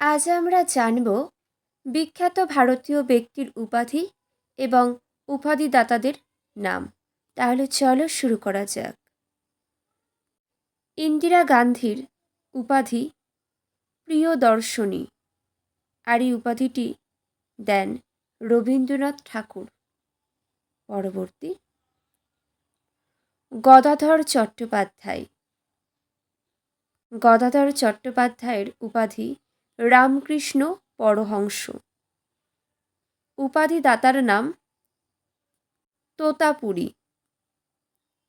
আজ আমরা জানব বিখ্যাত ভারতীয় ব্যক্তির উপাধি এবং উপাধিদাতাদের নাম। তাহলে চলো শুরু করা যাক। ইন্দিরা গান্ধীর উপাধি প্রিয় দর্শনী আর এই উপাধিটি দেন রবীন্দ্রনাথ ঠাকুর। পরবর্তী। গদাধর চট্টোপাধ্যায়। গদাধর চট্টোপাধ্যায়ের উপাধি রামকৃষ্ণ পরহংস। উপাধিদাতার নাম তোতাপুরী।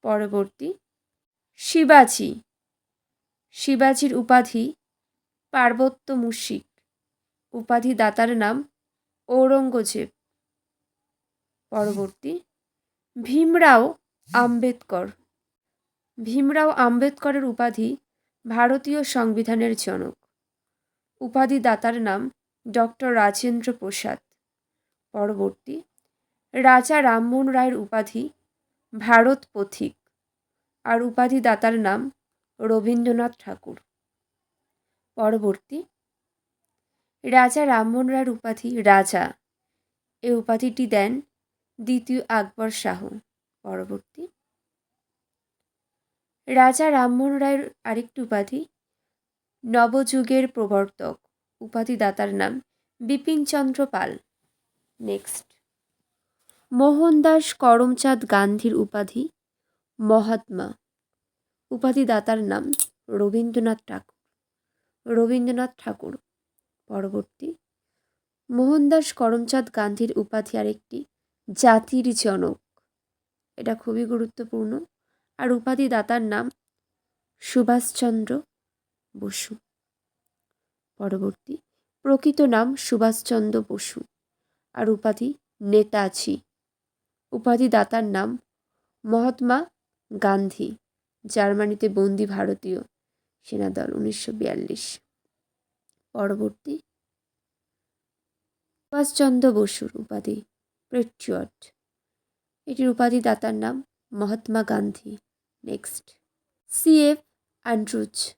পরবর্তী, শিবাজি। শিবাজির উপাধি পার্বত্য মুশিক। উপাধিদাতার নাম ঔরঙ্গজেব। পরবর্তী, ভীমরাও আম্বেদকর। ভীমরাও আম্বেদকরের উপাধি ভারতীয় সংবিধানের জনক। উপাধিদাতার নাম ডক্টর রাজেন্দ্র প্রসাদ। পরবর্তী, রাজা রামমোহন রায়ের উপাধি ভারত পথিক আর উপাধিদাতার নাম রবীন্দ্রনাথ ঠাকুর। পরবর্তী, রাজা রামমোহন রায়ের উপাধি রাজা। এ উপাধিটি দেন দ্বিতীয় আকবর শাহ। পরবর্তী, রাজা রামমোহন রায়ের আরেকটি উপাধি নবযুগের প্রবর্তক, উপাধিদাতার নাম বিপিনচন্দ্র পাল। নেক্সট মোহনদাস করমচাঁদ গান্ধীর উপাধি, মহাত্মা। উপাধিদাতার নাম রবীন্দ্রনাথ ঠাকুর। রবীন্দ্রনাথ ঠাকুর। পরবর্তী। মোহনদাস করমচাঁদ গান্ধীর উপাধি আরেকটি, জাতির জনক। এটা খুবই গুরুত্বপূর্ণ। আর উপাধিদাতার নাম সুভাষচন্দ্র বসু। পরবর্তী, প্রকৃত নাম সুভাষচন্দ্র বসু। আর উপাধি নেতাজি। উপাধিদাতার নাম মহাত্মা গান্ধী, জার্মানিতে বন্দি ভারতীয় সেনাদল, উনিশশো বিয়াল্লিশ। পরবর্তী, সুভাষচন্দ্র বসুর উপাধি পেট্রিয়ট। এটির উপাধিদাতার নাম Mahatma Gandhi. Next, C F Andrews.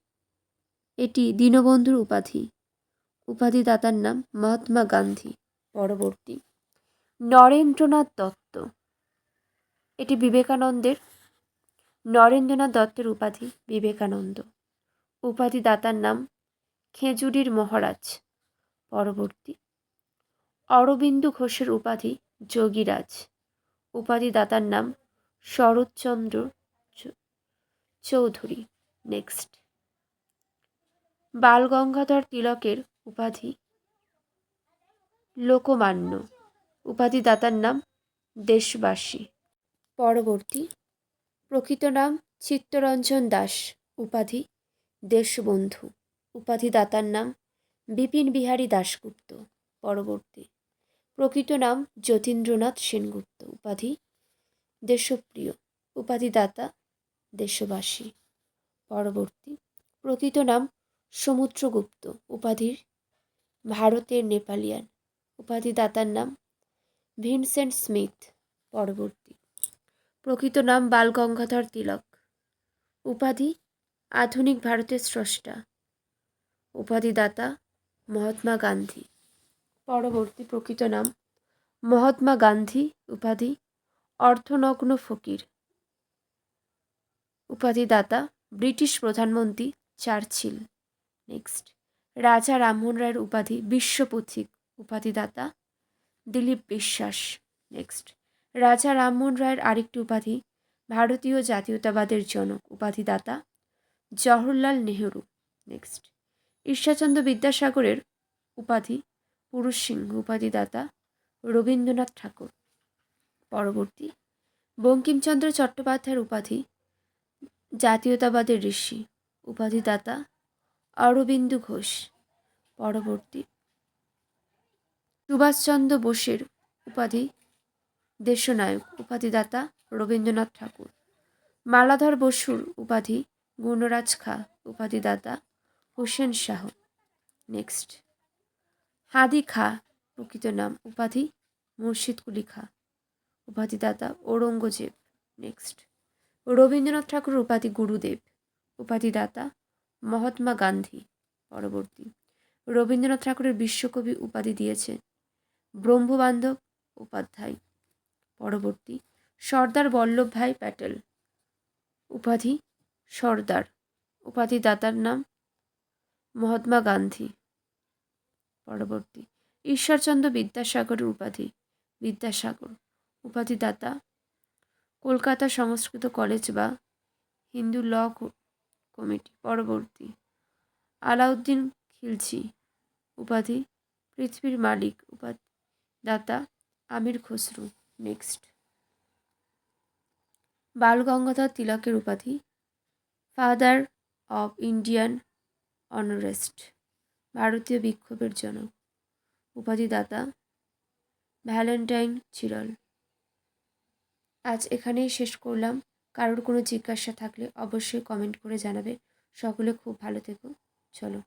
এটি দীনবন্ধুর উপাধি। উপাধিদাতার নাম মহাত্মা গান্ধী। পরবর্তী। নরেন্দ্রনাথ দত্ত। এটি বিবেকানন্দের, নরেন্দ্রনাথ দত্তের উপাধি, বিবেকানন্দ। উপাধিদাতার নাম খেজুরির মহারাজ। পরবর্তী। অরবিন্দু ঘোষের উপাধি, যোগীরাজ। উপাধিদাতার নাম শরৎচন্দ্র চৌধুরী। নেক্সট। বালগঙ্গাধর তিলকের উপাধি। লোকমান্য। উপাধিদাতার নাম দেশবাসী। পরবর্তী। প্রকৃত নাম চিত্তরঞ্জন দাস। উপাধি দেশবন্ধু। উপাধিদাতার নাম বিপিন বিহারী দাশগুপ্ত। পরবর্তী। প্রকৃত নাম যতীন্দ্রনাথ সেনগুপ্ত। উপাধি দেশপ্রিয়। উপাধিদাতা দেশবাসী। পরবর্তী। প্রকৃত নাম সমুদ্রগুপ্ত উপাধির ভারতের নেপালিয়ান উপাধিদাতার নাম ভিনসেন্ট স্মিথ পরবর্তী। প্রকৃত নাম বালগঙ্গাধর তিলক। উপাধি আধুনিক ভারতের স্রষ্টা। উপাধিদাতা মহাত্মা গান্ধী। পরবর্তী প্রকৃত নাম মহাত্মা গান্ধী উপাধি অর্থনগ্ন ফকির। উপাধিদাতা ব্রিটিশ প্রধানমন্ত্রী চার্চিল। নেক্সট রাজা রামমোহন রায়ের উপাধি বিশ্বপথিক উপাধিদাতা দিলীপ বিশ্বাস নেক্সট রাজা রামমোহন রায়ের আরেকটি উপাধি ভারতীয় জাতীয়তাবাদের জনক উপাধিদাতা জওহরলাল নেহরু নেক্সট ঈশ্বরচন্দ্র বিদ্যাসাগরের উপাধি পুরুষ সিংহ উপাধিদাতা রবীন্দ্রনাথ ঠাকুর পরবর্তী বঙ্কিমচন্দ্র চট্টোপাধ্যায়ের উপাধি জাতীয়তাবাদের ঋষি উপাধিদাতা অরবিন্দু ঘোষ। পরবর্তী। সুভাষচন্দ্র বোসের উপাধি দেশনায়ক, উপাধিদাতা রবীন্দ্রনাথ ঠাকুর। মালাধর বসুর উপাধি গুণরাজ খা, উপাধিদাতা হোসেন শাহ। নেক্সট। হাদি খা, প্রকৃত নাম, উপাধি মুর্শিদ কুলি খা, উপাধিদাতা ঔরঙ্গজেব। নেক্সট। রবীন্দ্রনাথ ঠাকুর উপাধি গুরুদেব, উপাধিদাতা মহাত্মা গান্ধী, পরবর্তী। রবীন্দ্রনাথ ঠাকুরের বিশ্বকবি উপাধি দিয়েছে ব্রহ্মবান্ধব উপাধ্যায়, পরবর্তী। সর্দার বল্লভভাই প্যাটেল, উপাধি সর্দার উপাধি দাতার নাম মহাত্মা গান্ধী, পরবর্তী। ঈশ্বরচন্দ্র বিদ্যাসাগরের উপাধি, বিদ্যাসাগর উপাধি দাতা কলকাতা সংস্কৃত কলেজ বা হিন্দু ল কমিটি পরবর্তী। আলাউদ্দিন খিলজি, উপাধি, পৃথিবীর মালিক উপাধি দাতা আমির খসরু, নেক্সট। বাল গঙ্গাধর তিলকের উপাধি, ফাদার অব ইন্ডিয়ান অনারেস্ট, ভারতীয় বিক্ষোভের জনক, উপাধিদাতা ভ্যালেন্টাইন চিরল। আজ এখানেই শেষ করলাম। কারোর কোনো জিজ্ঞাসা থাকলে অবশ্যই কমেন্ট করে জানাবে। সকলে খুব ভালো থেকো। চলো।